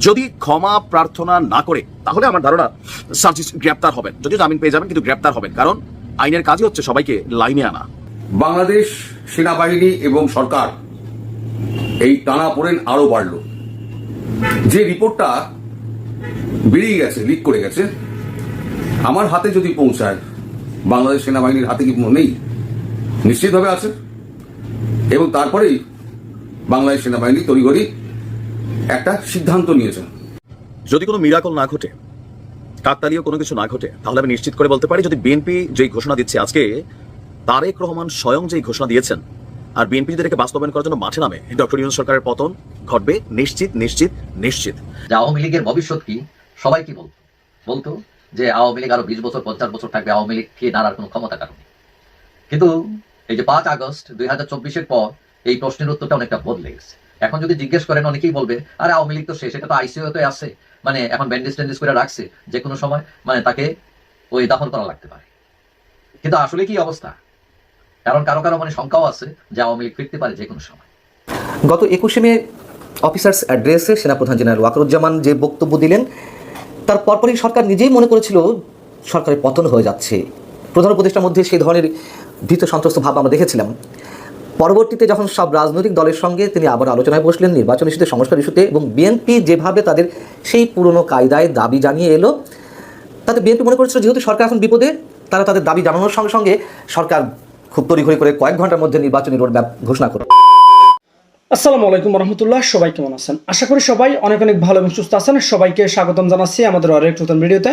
যদি ক্ষমা প্রার্থনা না করে, তাহলে আমার ধারণা সার্জিস গ্রেপ্তার হবেন। যদিও জামিন পেয়ে যাবেন, কিন্তু গ্রেপ্তার হবেন। কারণ আইনের কাজই হচ্ছে সবাইকে লাইনে আনা। বাংলাদেশ সেনাবাহিনী এবং সরকার এই টানা পড়েন আরও বাড়ল। যে রিপোর্টটা বেরিয়ে গেছে, লিক করে গেছে, আমার হাতে যদি পৌঁছায়, বাংলাদেশ সেনাবাহিনীর হাতে কি নেই? নিশ্চিতভাবে আছে। এবং তারপরেই বাংলাদেশ সেনাবাহিনী তড়িঘড়ি একটা সিদ্ধান্ত নিয়েছেন যদি কোনো মিরাকল না ঘটে কাকতালীয় কোনো কিছু না ঘটে তাহলে আমি নিশ্চিত করে বলতে পারি যদি বিএনপি যেই ঘোষণা দিচ্ছে আজকে তারেক রহমান স্বয়ং যেই ঘোষণা দিয়েছেন আর বিএনপি যদি এটাকে বাস্তবায়ন করার জন্য মাঠে নামে ডক্টর ইউনুস সরকারের পতন ঘটবে নিশ্চিত নিশ্চিত নিশ্চিত। যে আওয়ামী লীগের ভবিষ্যৎ কি সবাই কি বলতো? বলতো যে আওয়ামী লীগ আরও বিশ বছর পঞ্চাশ বছর থাকবে আওয়ামী লীগ লীগকে নাড়ার কোনো ক্ষমতা কারণ কিন্তু এই যে পাঁচ আগস্ট দুই হাজার চব্বিশের পর এই প্রশ্নের উত্তরটা অনেকটা বদলে গেছে। এখন যদি জিজ্ঞেস করেন, অনেকেই বলবে, আরে, আওয়ামী লীগ তো শেষ, এটা তো আইসিইউতে আছে। মানে এখন ব্যান্ডেজ ট্যান্ডেজ করে রাখছে যে কোনো সময় মানে তাকে ওই দাফন করা লাগতে পারে। কিন্তু আসলে কি অবস্থা? কারণ কারও কারও মানে শঙ্কাও আছে যে আওয়ামী লীগ ফিরতে পারে যে কোনো সময়। গত একুশে মে অফিসার্স অ্যাড্রেসে সেনাপ্রধান জেনারেল ওয়াকরুজ্জামান যে বক্তব্য দিলেন, তার পরপরই সরকার নিজেই মনে করেছিল সরকারের পতন হয়ে যাচ্ছে। প্রধান উপদেষ্টার মধ্যে সেই ধরনের ভীত সন্ত্রস্ত ভাব আমরা দেখেছিলাম। পরবর্তীতে যখন সব রাজনৈতিক দলের সঙ্গে তিনি আবার আলোচনায় বসলেন, নির্বাচন ইস্যুতে, সংস্কার ইস্যুতে এবং বিএনপি যেভাবে তাদের সেই পুরনো কায়দায় দাবি জানিয়ে এলো, তাতে বিএনপি মনে করেছিল যেহেতু সরকার এখন বিপদে, তারা তাদের দাবি জানানোর সঙ্গে সঙ্গে সরকার খুব তড়িঘড়ি করে কয়েক ঘণ্টার মধ্যে নির্বাচনী রোডম্যাপ ঘোষণা করো আসসালামু আলাইকুম রহমতুল্লাহ সবাই কেমন আছেন? আশা করি সবাই অনেক অনেক ভালো এবং সুস্থ আছেন। সবাইকে স্বাগতম জানাচ্ছি আমাদের আরেক নতুন ভিডিওতে।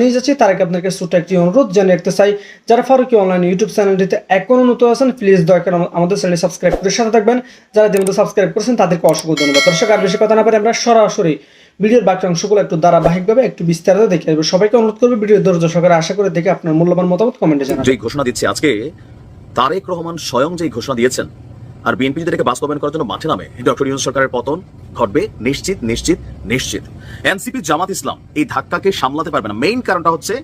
নিয়ে যাচ্ছি, তার আগে আপনাদেরকে ছোট্ট একটি অনুরোধ জানিয়ে রাখতে চাই, যারা ফারুকি অনলাইন ইউটিউব চ্যানেলটিতে এখনও নতুন আছেন প্লিজ দয়া করে আমাদের চ্যানেল সাবস্ক্রাইব করে সাথে থাকবেন। যারা ইতিমধ্যে সাবস্ক্রাইব করেছেন, তাদেরকে অসংখ্য ধন্যবাদ। দর্শক, আর বেশি কথা না পারে আমরা সরাসরি ভিডিওর বাকি অংশগুলো একটু ধারাবাহিকভাবে, একটু বিস্তারিত দেখে আসব। সবাইকে অনুরোধ করবে ভিডিও ধৈর্য সহকারে আশা করে দেখে আপনার মূল্যবান মতামত কমেন্টে জানাবেন। যেই ঘোষণা দিচ্ছে আজকে, তারেক রহমান স্বয়ং যেই ঘোষণা দিয়েছেন আর বিএনপি যদি এটাকে বাস্তবায়ন করার জন্য মাঠে নামে ডক্টর ইউনুস সরকারের পতন ঘটবে নিশ্চিত নিশ্চিত নিশ্চিত। এনসিপি জামাত ইসলাম এই ধাক্কাকে সামলাতে পারবে না। মেইন কারণটা হচ্ছে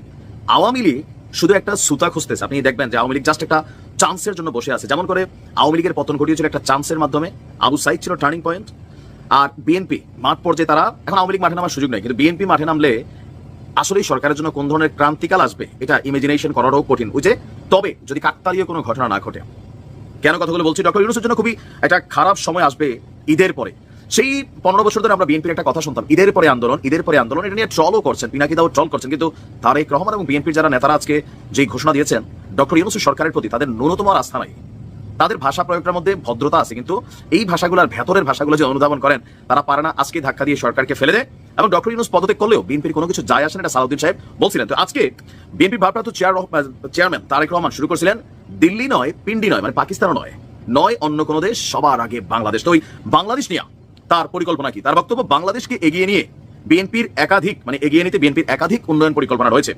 আওয়ামী লীগ শুধু একটা সুতা খুঁজতেছে। আপনি দেখবেন যে আওয়ামী লীগ জাস্ট একটা চান্সের জন্য বসে আছে। যেমন করে আওয়ামী লীগের পতন ঘটিয়েছিল একটা চান্সের মাধ্যমে। আবু সাইদ ছিল টার্নিং পয়েন্ট আর বিএনপি মাঠ পর্যায়ে তারা এখন আওয়ামী লীগ মাঠে নামার সুযোগ নেই। কিন্তু বিএনপি মাঠে নামলে আসলেই সরকারের জন্য কোন ধরনের ক্রান্তিকাল আসবে, এটা ইমাজিনেশন করারও কঠিন। বুঝে তবে যদি কাকতালীয় কোনো ঘটনা না ঘটে কথাগুলো বলছি। ডক্টর ইউনুসের জন্য খুবই একটা খারাপ সময় আসবে ঈদের পরে। সেই পনেরো বছর ধরে আমরা বিএনপির একটা কথা শুনতাম, ঈদের পরে আন্দোলন, ঈদের পরে আন্দোলন, এটা নিয়ে ট্রলও করছেন, পিনাকি দাও ট্রল করছেন। কিন্তু তারেক রহমান এবং বিএনপির যারা নেতারা আজকে যে ঘোষণা দিয়েছেন, ডক্টর ইউনুসের সরকারের প্রতি তাদের ন্যূনতম আস্থা নাই। তাদের ভাষা প্রয়োগের মধ্যে ভদ্রতা আছে, কিন্তু এই ভাষাগুলোর ভেতরের ভাষাগুলো যে অনুধাবন করেন, তারা পারে না। আজকে ধাক্কা দিয়ে সরকারকে ফেলে দেয়। এবং ডক্টর ইউনুস পদত্যাগ করলেও বিএনপির কোনো কিছু যায় আসে না, এটা সালাউদ্দিন সাহেব বলছিলেন। তো আজকে বিএনপি ভারপ্রাপ্ত চেয়ার চেয়ারম্যান তারেক রহমান শুরু করেছিলেন দিল্লি নয়, পিন্ডি নয় মানে পাকিস্তানও নয়। নয় অন্য কোনো দেশ, সবার আগে বাংলাদেশ। তো ওই বাংলাদেশ নিয়ে তার পরিকল্পনা কি? তার বক্তব্য, বাংলাদেশকে এগিয়ে নিয়ে বিএনপির একাধিক মানে এগিয়ে নিতে বিএনপির একাধিক উন্নয়ন পরিকল্পনা রয়েছে।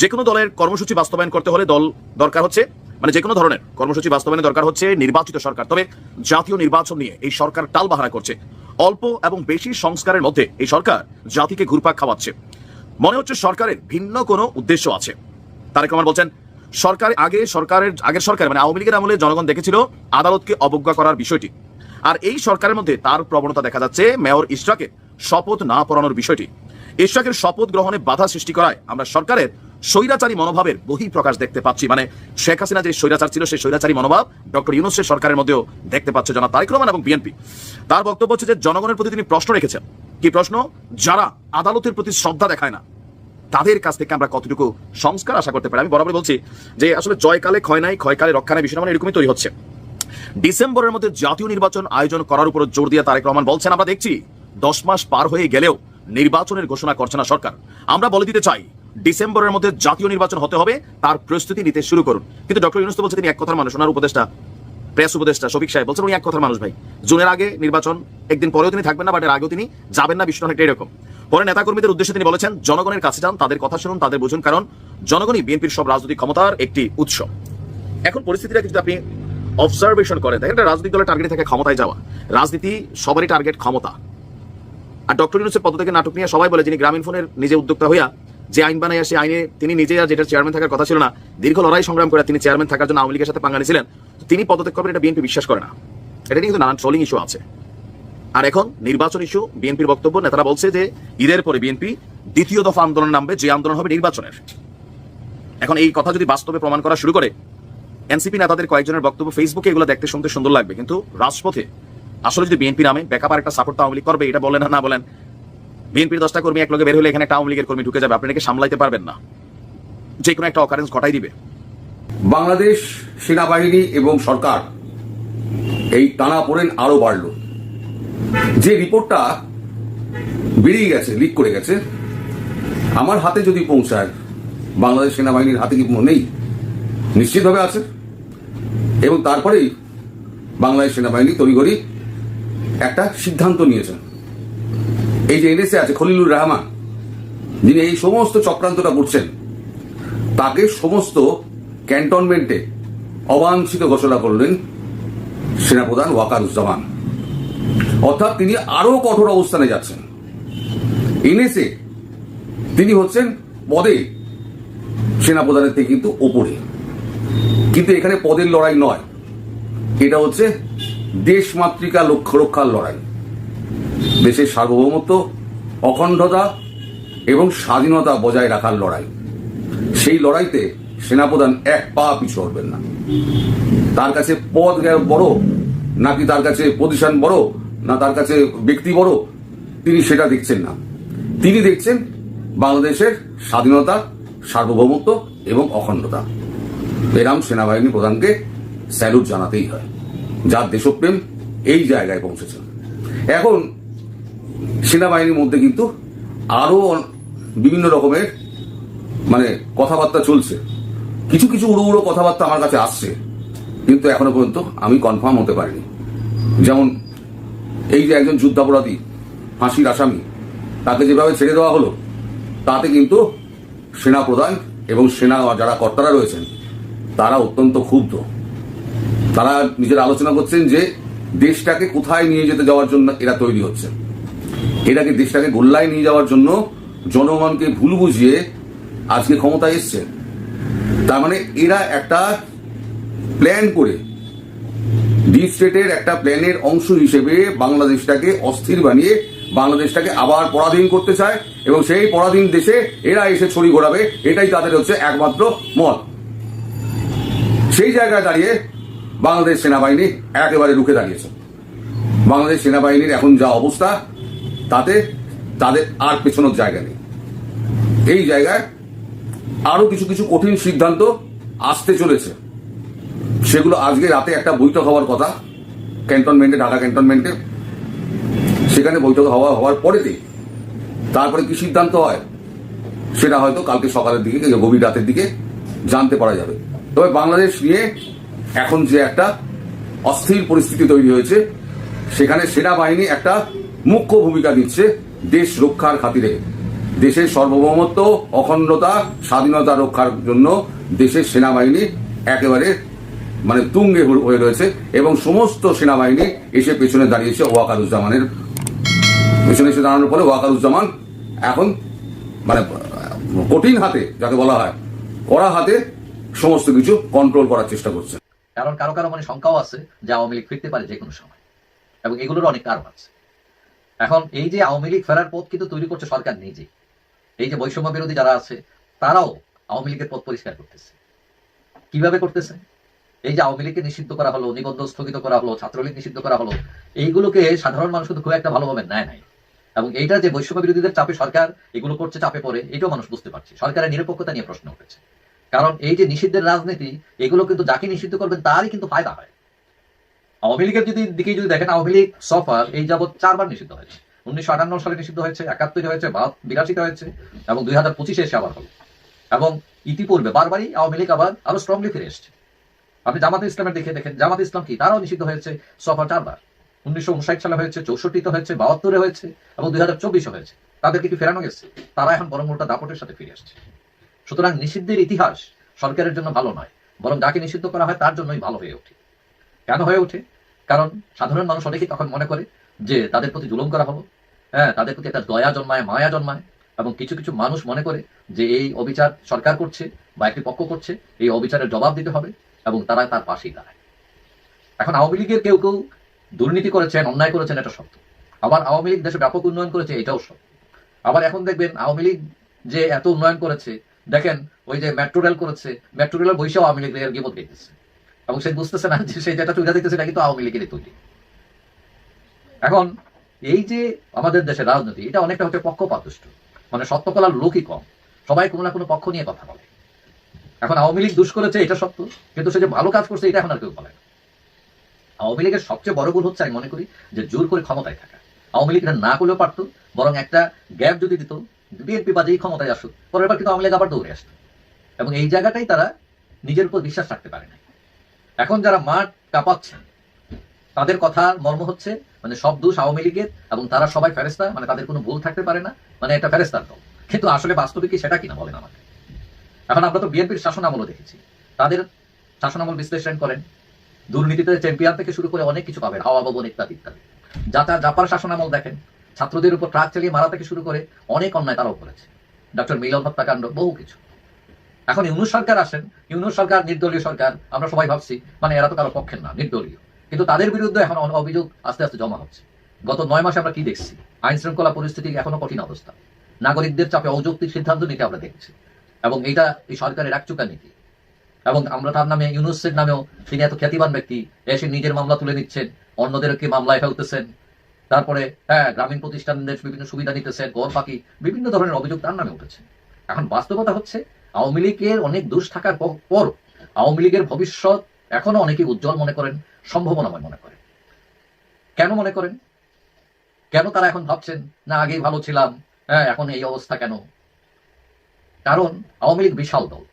যে কোনো দলের কর্মসূচি বাস্তবায়ন করতে হলে দল দরকার হচ্ছে মানে যে কোনো ধরনের কর্মসূচি বাস্তবায়নের দরকার হচ্ছে নির্বাচিত সরকার। তবে জাতীয় নির্বাচন নিয়ে এই সরকার টালবাহারা করছে। অল্প এবং বেশি সংস্কারের মধ্যে এই সরকার জাতিকে ঘুরপাক খাওয়াচ্ছে। মনে হচ্ছে সরকারের ভিন্ন কোনো উদ্দেশ্য আছে। তারেক রহমান বলছেন, সরকার আগে সরকারের, আগের সরকার মানে আওয়ামী লীগের আমলে জনগণ দেখেছিল আদালতকে অবজ্ঞা করার বিষয়টি। আর এই সরকারের মধ্যে তার প্রবণতা দেখা যাচ্ছে মেয়র ইশরাকে শপথ না পড়ানোর বিষয়টি। ইশরাকের শপথ গ্রহণে বাধা সৃষ্টি করায় আমরা সরকারের স্বৈরাচারী মনোভাবের বহি প্রকাশ দেখতে পাচ্ছি। মানে শেখ হাসিনা যে স্বৈরাচার ছিল, সেই স্বৈরাচারী মনোভাব ডক্টর ইউনুসের সরকারের মধ্যেও দেখতে পাচ্ছে জনাব তারেক রহমান এবং বিএনপি। তার বক্তব্য হচ্ছে যে, জনগণের প্রতি তিনি প্রশ্ন রেখেছেন। কি প্রশ্ন? যারা আদালতের প্রতি শ্রদ্ধা দেখায় না, তাদের কাছ থেকে আমরা কতটুকু সংস্কার আশা করতে পারি? আমি বরাবর বলছি যে, আসলে জয়কালে ক্ষয় নাই, ক্ষয়কালে রক্ষা নাই, বিষয়টা মানে এরকমই তৈরি হচ্ছে। ডিসেম্বরের মধ্যে জাতীয় নির্বাচন আয়োজন করার উপর জোর দিয়ে তারেক রহমান বলছেন, আমরা দেখছি দশ মাস পার হয়ে গেলেও নির্বাচনের ঘোষণা করছে না সরকার। আমরা বলে দিতে চাই ডিসেম্বরের মধ্যে জাতীয় নির্বাচন হতে হবে, তার প্রস্তুতি নিতে শুরু করুন। কিন্তু ডক্টর ইউনুস তো বলছে তিনি এক কথার মানুষ, ওনার উপদেষ্টা, প্রেস উপদেষ্টা শফিক সাহেব বলছেন উনি এক কথার মানুষ ভাই। জুনের আগে নির্বাচন, একদিন পরেও তিনি থাকবেন না, বাট এর আগেও তিনি যাবেন না বিষয়টা অনেকটা এরকম। পরে নেতাকর্মীদের উদ্দেশ্যে তিনি বলেছেন, জনগণের কাছে যান, তাদের কথা শুনুন, তাদের বুঝুন, কারণ জনগণই বিএনপির সব রাজনৈতিক ক্ষমতার একটি উৎস। এখন পরিস্থিতিটা যদি আপনি অবজারভেশন করেন। দেখেন একটা রাজনৈতিক দলের টার্গেটে থাকে ক্ষমতায় যাওয়া। রাজনীতি সবারই টার্গেট ক্ষমতা। আর ডক্টর ইউনুসের পদ থেকে নাটক নিয়ে সবাই বলে, যিনি গ্রামীণ ফোনের নিজে উদ্যোক্তা হইয়া যে আইন বানায় সে আইনে তিনি নিজে আর যেটা চেয়ারম্যান থাকার কথা ছিল না, দীর্ঘ লড়াই সংগ্রাম করে তিনি চেয়ারম্যান থাকার জন্য আওয়ামী লীগের সাথে পাঙ্গা নিয়েছিলেন, তিনি পদত্যাগ করবেন এটা বিএনপি বিশ্বাস করে না। এটা নিয়ে কিন্তু নানান ট্রোলিং ইস্যু আছে। আর এখন নির্বাচন ইস্যু বিএনপির বক্তব্য, নেতারা বলছে যে ঈদের পরে বিএনপি দ্বিতীয় দফা আন্দোলন নামবে, যে আন্দোলন হবে নির্বাচনের। এখন এই কথা যদি বাস্তবে প্রমাণ করা শুরু করে, এনসিপি নেতাদের কয়েকজনের বক্তব্য ফেসবুকে এগুলো দেখতে শুনতে সুন্দর লাগবে। কিন্তু রাজপথে আসলে যদি বিএনপি নামে ব্যাকআপ আর একটা সাপোর্ট আওয়ামী লীগ করবে, এটা বলেন না বলেন বিএনপির দশটা কর্মী এক লগে বের হলে এখানে একটা আওয়ামী লীগের কর্মী ঢুকে যাবে। আপনি এটাকে সামলাইতে পারবেন না। যে কোনো একটা অকারেন্স ঘটাই দিবে। বাংলাদেশ, সেনাবাহিনী এবং সরকার এই টানা পড়েন আরও বাড়ল। যে রিপোর্টটা বেরিয়ে গেছে, লিক করে গেছে, আমার হাতে যদি পৌঁছায়, বাংলাদেশ সেনাবাহিনীর হাতে কি নেই? নিশ্চিতভাবে আছে। এবং তারপরেই বাংলাদেশ সেনাবাহিনী তড়িঘড়ি একটা সিদ্ধান্ত নিয়েছেন এই যে এনএসএ আছে, খলিলুর রহমান, যিনি এই সমস্ত চক্রান্তটা করছেন, তাকে সমস্ত ক্যান্টনমেন্টে অবাঞ্ছিত ঘোষণা করলেন সেনাপ্রধান ওয়াকারুজ্জামান। অর্থাৎ তিনি আরও কঠোর অবস্থানে যাচ্ছেন। এনএসএ তিনি হচ্ছেন পদে, সেনাপ্রধানের থেকে কিন্তু ওপরে। কিন্তু এখানে পদের লড়াই নয়। এটা হচ্ছে দেশমাতৃকা লক্ষ্য রক্ষার লড়াই। দেশের সার্বভৌমত্ব, অখণ্ডতা এবং স্বাধীনতা বজায় রাখার লড়াই। সেই লড়াইতে সেনাপ্রধান এক পা পিছু হবেন না। তার কাছে পদ বড়, নাকি তার কাছে পজিশন বড়, না তার কাছে ব্যক্তি বড়, তিনি সেটা দেখছেন না। তিনি দেখছেন বাংলাদেশের স্বাধীনতা, সার্বভৌমত্ব এবং অখণ্ডতা। এরাম সেনাবাহিনী প্রধানকে স্যালুট জানাতেই হয় যার দেশপ্রেম এই জায়গায় পৌঁছেছেন এখন সেনাবাহিনীর মধ্যে কিন্তু আরও বিভিন্ন রকমের মানে কথাবার্তা চলছে। কিছু কিছু উড়ো উড়ো কথাবার্তা আমার কাছে আসছে, কিন্তু এখনও পর্যন্ত আমি কনফার্ম হতে পারিনি। যেমন এই যে একজন যুদ্ধাপরাধী, ফাঁসির আসামি, তাকে যেভাবে ছেড়ে দেওয়া হলো, তাতে কিন্তু সেনা প্রধান এবং সেনা যারা কর্তারা রয়েছেন, তারা অত্যন্ত ক্ষুব্ধ। তারা নিজের আলোচনা করছেন যে দেশটাকে কোথায় নিয়ে যেতে যাওয়ার জন্য এরা তৈরি হচ্ছে। এটাকে দেশটাকে গোল্লায় নিয়ে যাওয়ার জন্য জনগণকে ভুল বুঝিয়ে আজকে ক্ষমতায় এসছে। তার মানে এরা একটা প্ল্যান করে ডিপ স্টেটের একটা প্ল্যানের অংশ হিসেবে বাংলাদেশটাকে অস্থির বানিয়ে বাংলাদেশটাকে আবার পরাধীন করতে চায় এবং সেই পরাধীন দেশে এরা এসে ছড়ি ঘোরাবে, এটাই তাদের হচ্ছে একমাত্র মত। সেই জায়গায় দাঁড়িয়ে বাংলাদেশ সেনাবাহিনী একেবারে রুখে দাঁড়িয়েছে। বাংলাদেশ সেনাবাহিনীর এখন যা অবস্থা তাতে, তাদের আর পেছনের জায়গা নেই। এই জায়গায় আরও কিছু কিছু কঠিন সিদ্ধান্ত আসতে চলেছে। সেগুলো আজকে রাতে একটা বৈঠক হওয়ার কথা, ক্যান্টনমেন্টে, ঢাকা ক্যান্টনমেন্টে। সেখানে বৈঠক হওয়া, হওয়ার পরেতেই তারপরে কি সিদ্ধান্ত হয়, সেটা হয়তো কালকে সকালের দিকে গভীর রাতের দিকে জানতে পারা যাবে। তবে বাংলাদেশ নিয়ে এখন যে একটা অস্থির পরিস্থিতি তৈরি হয়েছে, সেখানে সেনাবাহিনী একটা মুখ্য ভূমিকা নিচ্ছে দেশ রক্ষার খাতিরে। দেশের সার্বভৌমত্ব, অখণ্ডতা, স্বাধীনতা রক্ষার জন্য দেশের সেনাবাহিনী একেবারে মানে তুঙ্গে হয়ে রয়েছে এবং সমস্ত সেনাবাহিনী এসে পেছনে দাঁড়িয়েছে ওয়াকারুজ্জামানের পেছনে এসে দাঁড়ানোর ফলে ওয়াকারুজ্জামান এখন মানে কঠিন হাতে, যাকে বলা হয়, কড়া হাতে সমস্ত কিছু কন্ট্রোল করার চেষ্টা করছে। কারণ কারও কারও মানে শঙ্কাও আছে যে আওয়ামী লীগ ফিরতে পারে যে কোনো সময়। এবং এগুলোর অনেক কারণ আছে। এখন এই যে আওয়ামী লীগ ফেরার পথ কিন্তু তৈরি করছে সরকার নিজে এই যে বৈষম্য বিরোধী যারা আছে, তারাও আওয়ামী লীগের পথ পরিষ্কার করতেছে। কীভাবে করতেছে? এই যে আওয়ামী লীগকে নিষিদ্ধ করা হলো, নিবন্ধ স্থগিত করা হলো, ছাত্রলীগ নিষিদ্ধ করা হলো, এইগুলোকে সাধারণ মানুষ কিন্তু খুব একটা ভালোভাবে নেয় নাই। এবং এইটা যে বৈষম্য বিরোধীদের চাপে সরকার এগুলো করছে, চাপে পড়ে, এটাও মানুষ বুঝতে পারছে। সরকারের নিরপেক্ষতা নিয়ে প্রশ্ন উঠেছে। কারণ এই যে নিষিদ্ধের রাজনীতি, এগুলো কিন্তু যাকে নিষিদ্ধ করবেন তারই কিন্তু ফায়দা হয়। আওয়ামী যদি দিকে যদি দেখেন, আওয়ামী লীগ সফর এই যাবৎ চারবার নিষিদ্ধ হয়েছে। উনিশশো আটান্ন সালে নিষিদ্ধ হয়েছে একাত্তরে হয়েছে বা বিরাশিতে হয়েছে, এবং দুই হাজার পঁচিশে এসে আবার হলো। এবং ইতিপূর্বে বারবারই আওয়ামী লীগ আবার আরও স্ট্রংলি ফিরে এসছে। আপনি জামাত ইসলামের দেখে দেখেন, জামাত ইসলাম কি? তারাও নিষিদ্ধ হয়েছে সফা চারবার। উনিশশো উনষাট সালে হয়েছে, চৌষট্টিতে হয়েছে, বাহাত্তরে হয়েছে, এবং দুই হাজার চব্বিশে হয়েছে। তাদেরকে কি ফেরানো গেছে? তারা এখন বরং উল্টা দাপটের সাথে ফিরে আসছে। সুতরাং নিষিদ্ধের ইতিহাস সরকারের জন্য ভালো নয়, বরং যাকে নিষিদ্ধ করা হয় তার জন্যই ভালো হয়ে ওঠে। কেন হয়ে ওঠে? কারণ সাধারণ মানুষ অনেকেই তখন মনে করে যে তাদের প্রতি জুলুম করা হলো হ্যাঁ তাদের প্রতি একটা দয়া জন্মায়, মায়া জন্মায়। এবং কিছু কিছু মানুষ মনে করে যে এই অবিচার সরকার করছে বা একটি পক্ষ করছে, এই অবিচারের জবাব দিতে হবে এবং তারা তার পাশেই দাঁড়ায়। এখন আওয়ামী লীগের কেউ কেউ দুর্নীতি করেছেন, অন্যায় করেছেন এটা সত্য। আবার আওয়ামী লীগ দেশে ব্যাপক উন্নয়ন করেছে, এটাও সত্য। আবার এখন দেখবেন আওয়ামী লীগ যে এত উন্নয়ন করেছে, দেখেন ওই যে মেট্রো রেল করেছে মেট্রো রেলের বৈশাও আওয়ামী লীগের গিবত গেছে এবং সে বুঝতেছে না যে সে যেটা চুরা দিতেছে এটা কিন্তু আওয়ামী লীগেরই তৈরি এখন এই যে আমাদের দেশের রাজনীতি, এটা অনেকটা হচ্ছে পক্ষপাতদুষ্ট। মানে সত্যকলার লোকই কম। সবাই কোনো না কোনো পক্ষ নিয়ে কথা বলে। এখন আওয়ামী লীগ দুষ করেছে, এটা সত্য। কিন্তু সে যে ভালো কাজ করছে, এটা এখন আর কেউ বলে না। আওয়ামী লীগের সবচেয়ে বড় ভুল হচ্ছে, আমি মনে করি, যে জোর করে ক্ষমতায় থাকা। আওয়ামী লীগ না করলেও পারতো, বরং একটা গ্যাপ যদি দিত, বিএনপি বা যেই ক্ষমতায় আসুক, পরের বার কিন্তু আওয়ামী লীগ আবার দৌড়ে আসতো। এবং এই জায়গাটাই তারা নিজের উপর বিশ্বাস রাখতে পারে না এখন যারা মাঠ কাঁপাচ্ছেন, তাদের কথা মর্ম হচ্ছে মানে সব দোষ আওয়ামী লীগের এবং তারা সবাই ফেরেস্তা মানে তাদের কোনো ভুল থাকতে পারে না মানে এটা ফেরেস্তার দল। কিন্তু আসলে বাস্তবে কি সেটা কিনা বলেন আমাকে। এখন আমরা তো বিএনপির শাসন আমলও দেখেছি। তাদের শাসন আমল বিশ্লেষণ করেন। দুর্নীতিতে চ্যাম্পিয়ন থেকে শুরু করে অনেক কিছু পাবেন হাওয়া ভবন ইত্যাদি ইত্যাদি। যাতা জাপার শাসন আমল দেখেন, ছাত্রদের উপর ট্রাক চালিয়ে মারা থেকে শুরু করে অনেক অন্যায় তারাও করেছে। ডক্টর মিলন হত্যাকাণ্ড, বহু কিছু। এখন ইউনুস সরকার আসেন, ইউনুস সরকার, নির্দলীয় সরকার, আমরা সবাই ভাবছি মানে এরা তো কারও পক্ষের না, নির্দলীয়। কিন্তু তাদের বিরুদ্ধে এখন অভিযোগ আস্তে আস্তে জমা হচ্ছে। গত নয় মাসে আমরা কি দেখছি? আইন শৃঙ্খলা পরিস্থিতি এখনও কঠিন অবস্থা। নাগরিকদের চাপে অযৌক্তিক সিদ্ধান্ত নিতে আমরা দেখছি। এবং এটা এই সরকারের একচুকা নীতি এবং আমরা তার নামে, ইউনুসের নামেও তিনি এত খ্যাতিবান ব্যক্তি এসে নিজের মামলা তুলে নিচ্ছেন অন্যদেরকে মামলায় ফেলতেছেন? তারপরে হ্যাঁ গ্রামীণ প্রতিষ্ঠানদের বিভিন্ন সুবিধা নিতেছেন গর পাখি বিভিন্ন ধরনের অভিযোগ তার নামে উঠেছে। এখন বাস্তবতা হচ্ছে আওয়ামী লীগের অনেক দোষ থাকার পর আওয়ামী লীগের ভবিষ্যৎ এখনও অনেকে উজ্জ্বল মনে করেন, সম্ভাবনাময় মনে করেন। কেন মনে করেন? কেন তারা এখন ভাবছেন, না, আগেই ভালো ছিলাম হ্যাঁ এখন এই অবস্থা কেন? কারণ আওয়ামী লীগ বিশাল দল,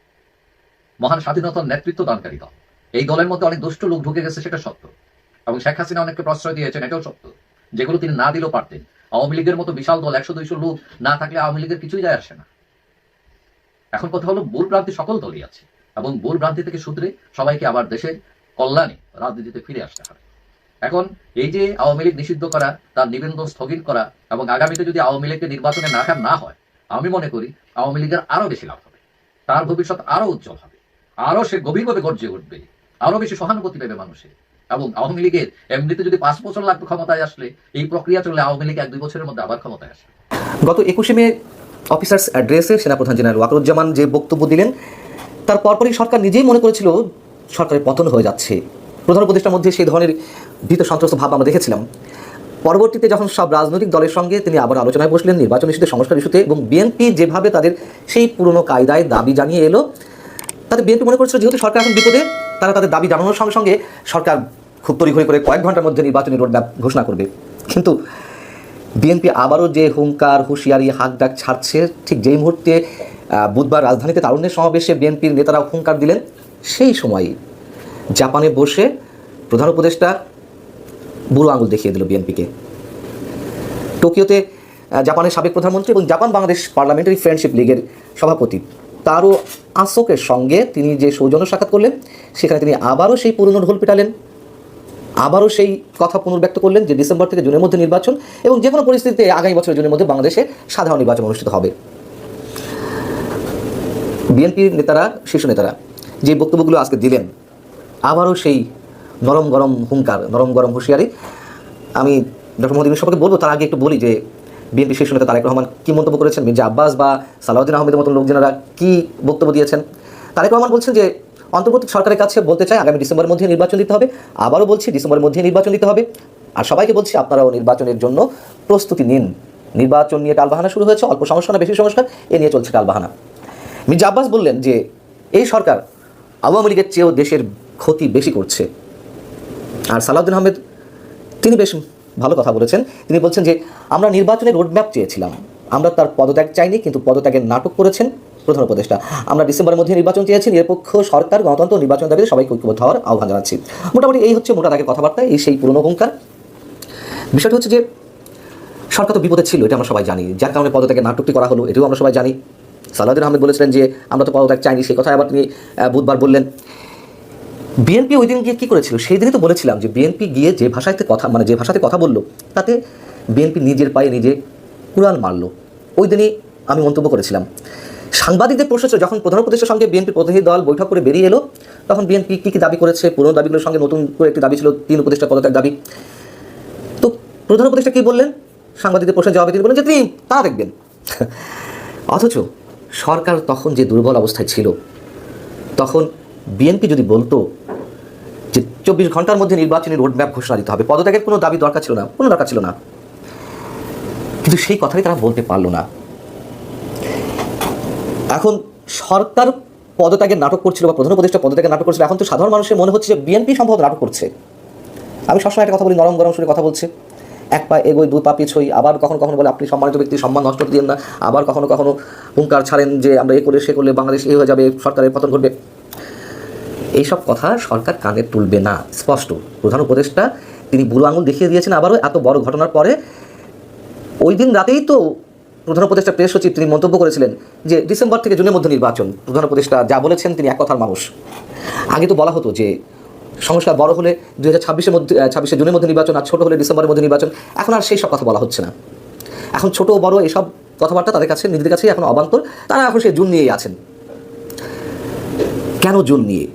মহান স্বাধীনতার নেতৃত্ব দানকারী দল। এই দলের মধ্যে অনেক দুষ্ট লোক ঢুকে গেছে, সেটা সত্য। এবং শেখ হাসিনা অনেককে প্রশ্রয় দিয়েছেন, এটাও সত্য। যেগুলো তিনি না দিলেও পারতেন। আওয়ামী লীগের মতো বিশাল দল, একশো দুইশো লোক না থাকলে আওয়ামী লীগের কিছুই যায় আসে না। এখন কথা হলো ভুল ভ্রান্তি সকল দলই আছে। এবং ভুল ভ্রান্তি থেকে শুধরে সবাইকে আবার দেশের কল্যাণে, রাজনীতিতে ফিরে আসতে হবে। এখন এই যে আওয়ামী লীগ নিষিদ্ধ করা, তার নিবন্ধন স্থগিত করা এবং আগামীতে যদি আওয়ামী লীগকে নির্বাচনে নাকার না হয়, আমি মনে করি আওয়ামী লীগের আরও বেশি লাভ হবে। তার ভবিষ্যৎ আরও উজ্জ্বল হবে। আরও সে গভীরভাবে গর্জে উঠবে। আরও বেশি সহানুভূতি পাবে মানুষের। এবং আওয়ামী লীগের এমনিতে যদি পাঁচ বছর লাগবে ক্ষমতায় আসলে, এই প্রক্রিয়া চলে আওয়ামী লীগ এক দুই বছরের মধ্যে আবার ক্ষমতায় আসবে। গত একুশে মে অফিসার্স অ্যাড্রেসে সেনাপ্রধান জেনারেল ওয়াকরুজ্জামান যে বক্তব্য দিলেন, তার পরপরই সরকার নিজেই মনে করেছিল সরকারের পতন হয়ে যাচ্ছে। প্রধান উপদেষ্টার মধ্যে সেই ধরনের ভীত সন্ত্রস্ত ভাব আমরা দেখেছিলাম। পরবর্তীতে যখন সব রাজনৈতিক দলের সঙ্গে তিনি আবার আলোচনায় বসলেন, নির্বাচন ইস্যুতে সংস্কার ইস্যুতে, এবং বিএনপি যেভাবে তাদের সেই পুরনো কায়দায় দাবি জানিয়ে এলো তাদের বিএনপি মনে করছিল যেহেতু সরকার এখন বিপদে, তারা তাদের দাবি জানানোর সঙ্গে সঙ্গে সরকার খুব তড়িঘড়ি করে কয়েক ঘণ্টার মধ্যে নির্বাচনী রোডম্যাপ ঘোষণা করবে। কিন্তু বিএনপি আবারও যে হুঙ্কার, হুঁশিয়ারি হাক ডাক ছাড়ছে, ঠিক যেই মুহূর্তে বুধবার রাজধানীতে তারুণ্যের সমাবেশে বিএনপির নেতারা হুঙ্কার দিলেন, সেই সময় জাপানে বসে প্রধান উপদেষ্টা বুড়ো আঙুল দেখিয়ে দিল বিএনপিকে। টোকিওতে জাপানের সাবেক প্রধানমন্ত্রী এবং জাপান বাংলাদেশ পার্লামেন্টারি ফ্রেন্ডশিপ লীগের সভাপতি তারও আসকের সঙ্গে তিনি যে সৌজন্য সাক্ষাৎ করলেন, সেখানে তিনি আবারও সেই পুরনো ঢোল পেটালেন। আবারও সেই কথা পুনর্ব্যক্ত করলেন যে ডিসেম্বর থেকে জুনের মধ্যে নির্বাচন এবং যে কোনো পরিস্থিতিতে আগামী বছরের জুনের মধ্যে বাংলাদেশে সাধারণ নির্বাচন অনুষ্ঠিত হবে। বিএনপির নেতারা, শীর্ষ নেতারা যে বক্তব্যগুলো আজকে দিলেন, আবারও সেই নরম গরম হুঙ্কার, নরম গরম হুঁশিয়ারি, আমি ডক্টর মোহাম্মদ ইউনূস বলব, তার আগে একটু বলি যে বিএনপি শীর্ষ নেতা তারেক রহমান কী মন্তব্য করেছেন? মির্জা আব্বাস বা সালাউদ্দিন আহমেদের মতো লোকজনেরা কী বক্তব্য দিয়েছেন? তারেক রহমান বলছেন যে অন্তর্বর্তী সরকারের কাছে বলতে চাই, আগামী ডিসেম্বরের মধ্যে নির্বাচন দিতে হবে। আবারও বলছি, ডিসেম্বরের মধ্যে নির্বাচন দিতে হবে। আর সবাইকে বলছি, আপনারাও নির্বাচনের জন্য প্রস্তুতি নিন। নির্বাচন নিয়ে টালবাহানা শুরু হয়েছে, অল্প সংস্কার বেশি সংস্কার, এ নিয়ে চলছে টালবাহানা। মির্জা আব্বাস বললেন যে, এই সরকার আওয়ামী লীগের চেয়েও দেশের ক্ষতি বেশি করছে। আর সালাউদ্দিন আহমেদ, তিনি বেশ ভালো কথা বলেছেন। তিনি বলছেন যে, আমরা নির্বাচনের রোডম্যাপ চেয়েছিলাম। আমরা তার পদত্যাগ চাইনি, কিন্তু পদত্যাগের নাটক করেছেন। প্রধান উপদেষ্টা। আমরা ডিসেম্বরের মধ্যে নির্বাচন চেয়েছি, নিরপেক্ষ সরকার, গণতন্ত্র নির্বাচন দাবিতে সবাইকে ঐক্যবদ্ধ হওয়ার আহ্বান জানাচ্ছি। মোটামুটি এই হচ্ছে মোটা দাগের কথাবার্তা, এই সেই পুরনো হুঙ্কার। বিষয়টা হচ্ছে যে, সরকার তো বিপদে ছিল, এটা আমরা সবাই জানি। যার কারণে পদত্যাগের নাটকটি করা হলো, এটাও আমরা সবাই জানি। সালাউদ্দিন আহমেদ বলেছিলেন যে, আমরা তো পদত্যাগ চাইনি সেই কথা আবার তিনি বুধবার বললেন। বিএনপি ওই দিন গিয়ে কী করেছিল? সেই দিনই তো বলেছিলাম যে, বিএনপি গিয়ে যে ভাষাতে কথা মানে যে ভাষাতে কথা বলল, তাতে বিএনপি নিজের পায়ে নিজে কুড়াল মারলো। ওই দিনই আমি মন্তব্য করেছিলাম। সাংবাদিকদের প্রশ্ন ছিল, যখন প্রধান উপদেষ্টার সঙ্গে বিএনপি প্রতিনিধি দল বৈঠক করে বেরিয়ে এলো, তখন বিএনপি কী কী দাবি করেছে? পুরনো দাবিগুলোর সঙ্গে নতুন করে একটি দাবি ছিল, তিন উপদেষ্টা পদত্যাগ দাবি। তো প্রধান উপদেষ্টা কী বললেন? সাংবাদিকদের প্রশ্নের জবাবে তিনি বললেন যে, তিনি তা দেখবেন। অথচ সরকার তখন যে দুর্বল অবস্থায় ছিল, তখন বিএনপি যদি বলতো যে, চব্বিশ ঘণ্টার মধ্যে নির্বাচনী রোডম্যাপ ঘোষণা দিতে হবে, পদত্যাগের কোনো দাবি দরকার ছিল না। কোনো দরকার ছিল না। কিন্তু সেই কথাই তারা বলতে পারল না। এখন সরকার পদত্যাগের নাটক করছিল বা প্রধান উপদেষ্টা পদত্যাগের নাটক করছিল, এখন তো সাধারণ মানুষের মনে হচ্ছে যে বিএনপি সম্ভবত নাটক করছে। আমি সবসময় একটা কথা বলি, নরম গরম সুরে কথা বলছে। এক পা এগোই দু পা পিছই, আবার কখনো কখনো বলে, আপনি সম্মানিত ব্যক্তির সম্মান নষ্ট দিন না। আবার কখনো কখনো হুঙ্কার ছাড়েন যে, আমরা এ করে, সে করলে বাংলাদেশ এ হয়ে যাবে, সরকারের পতন ঘটবে। এইসব কথা সরকার কানে তুলবে না, স্পষ্ট। প্রধান উপদেষ্টা, তিনি বুড়ো আঙুল দেখিয়ে দিয়েছেন আবারও এত বড় ঘটনার পরে। ওই দিন রাতেই তো প্রধান উপদেষ্টা প্রেস সচিব তিনি মন্তব্য করেছিলেন যে ডিসেম্বর থেকে জুনের মধ্যে নির্বাচন। প্রধান উপদেষ্টা যা বলেছেন তিনি এক কথার মানুষ। আগে তো বলা হতো যে সংস্কার বড় হলে দুই হাজার ছাব্বিশের মধ্যে ছাব্বিশে জুনের মধ্যে নির্বাচন আর ছোট হলে ডিসেম্বরের মধ্যে নির্বাচন। এখন আর সেই সব কথা বলা হচ্ছে না। এখন ছোট বড় এসব কথাবার্তা তাদের কাছে, নিজেদের কাছেই এখন অবান্তর। তারা এখন সেই জুন নিয়েই আছেন। কেন জুন নিয়ে?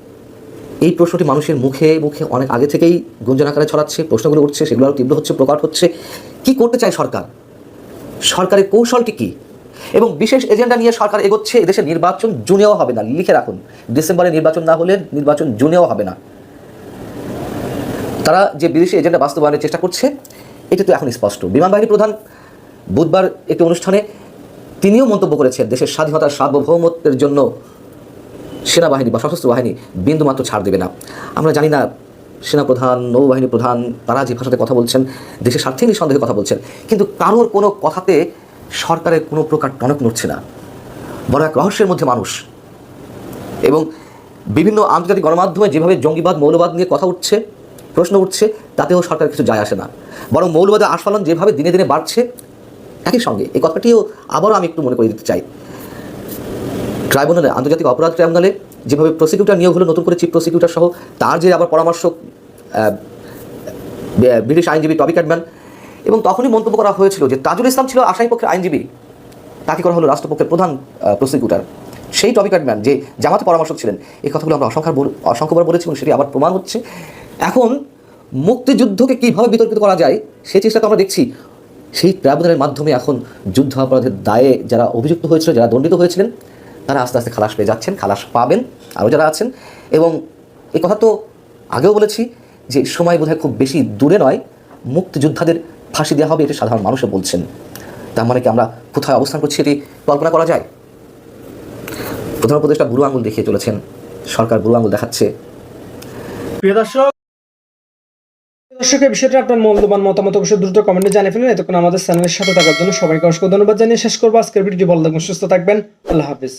এই প্রশ্নটি মানুষের মুখে মুখে অনেক আগে থেকেই গুঞ্জন আকারে ছড়াচ্ছে, প্রশ্নগুলো উঠছে, সেগুলো আরও তীব্র হচ্ছে, প্রকট হচ্ছে। কি করতে চায় সরকার? সরকারের কৌশলটি কি? এবং বিশেষ এজেন্ডা নিয়ে সরকার এগোচ্ছে, এদেশে নির্বাচন জুনেও হবে না। লিখে রাখুন, ডিসেম্বরে নির্বাচন না হলে নির্বাচন জুনেও হবে না। তারা যে বিদেশি এজেন্ডা বাস্তবায়নের চেষ্টা করছে, এটা তো এখন স্পষ্ট। বিমান বাহিনী প্রধান বুধবার একটি অনুষ্ঠানে তিনিও মন্তব্য করেছেন, দেশের স্বাধীনতার সার্বভৌমত্বের জন্য সেনাবাহিনী বা সশস্ত্র বাহিনী বিন্দুমাত্র ছাড় দেবে না। আমরা জানি না সেনাপ্রধান, নৌবাহিনী প্রধান, তারা যে ভাষাতে কথা বলছেন, দেশের স্বার্থে নিঃসন্দেহে কথা বলছেন। কিন্তু কারোর কোনো কথাতে সরকারের কোনো প্রকার টনক নড়ছে না। বড় এক রহস্যের মধ্যে মানুষ। এবং বিভিন্ন আন্তর্জাতিক গণমাধ্যমে যেভাবে জঙ্গিবাদ, মৌলবাদ নিয়ে কথা উঠছে, প্রশ্ন উঠছে, তাতেও সরকার কিছু যায় আসে না। বরং মৌলবাদের আস্ফালন যেভাবে দিনে দিনে বাড়ছে, একই সঙ্গে এই কথাটিও আবারও আমি একটু মনে করে দিতে চাই। ট্রাইব্যুনালে, আন্তর্জাতিক অপরাধ ট্রাইব্যুনালে যেভাবে প্রসিকিউটর নিয়োগ হলো, নতুন করে চিফ প্রসিকিউটর সহ, তার যে আবার বে- ব্রিটিশ আইনজীবী টবি ক্যাটম্যান, এবং তখনই মন্তব্য করা হয়েছিল যে তাজুল ইসলাম ছিল আসামি পক্ষের আইনজীবী। তাকে করা হলো রাষ্ট্রপক্ষের প্রধান প্রসিকিউটার সেই টবি ক্যাটম্যান যে জামাতে পরামর্শক ছিলেন, এই কথাগুলো আমরা অসংখ্য অসংখ্যবার বলেছি এবং সেটি আবার প্রমাণ হচ্ছে। এখন মুক্তিযুদ্ধকে কীভাবে বিতর্কিত করা যায় সেই চেষ্টাটা আমরা দেখছি। সেই ট্রাইব্যুনালের মাধ্যমে এখন যুদ্ধ অপরাধের দায়ে যারা অভিযুক্ত হয়েছিল, যারা দণ্ডিত হয়েছিলেন তারা আস্তে আস্তে খালাস পেয়ে যাচ্ছেন, খালাস পাবেন আরও যারা আছেন। এবং এই কথা তো আগেও বলেছি যে সময় বোধহয় খুব বেশি দূরে নয়, মুক্তিযোদ্ধাদের ফাঁসি দেওয়া হবে এটি সাধারণ মানুষও বলছেন। তার মানে কি আমরা কোথায় অবস্থান করছি এটি কল্পনা করা যায়? প্রধান উপদেষ্টা বুড়ো আঙুল দেখিয়ে চলেছেন, সরকার বুড়ো আঙুল দেখাচ্ছে। প্রিয় দর্শক দর্শক এই বিষয়টা আপনার মূল্যবান মতামত অবশ্যই দ্রুত কমেন্টে জানিয়ে ফেলুন। এতক্ষণ আমাদের চ্যানেলের সাথে থাকার জন্য সবাইকে অসংখ্য ধন্যবাদ জানিয়ে শেষ করব। আজকের ভিডিওটি ভালো থাকবেন, সুস্থ থাকবেন। আল্লাহ হাফিজ।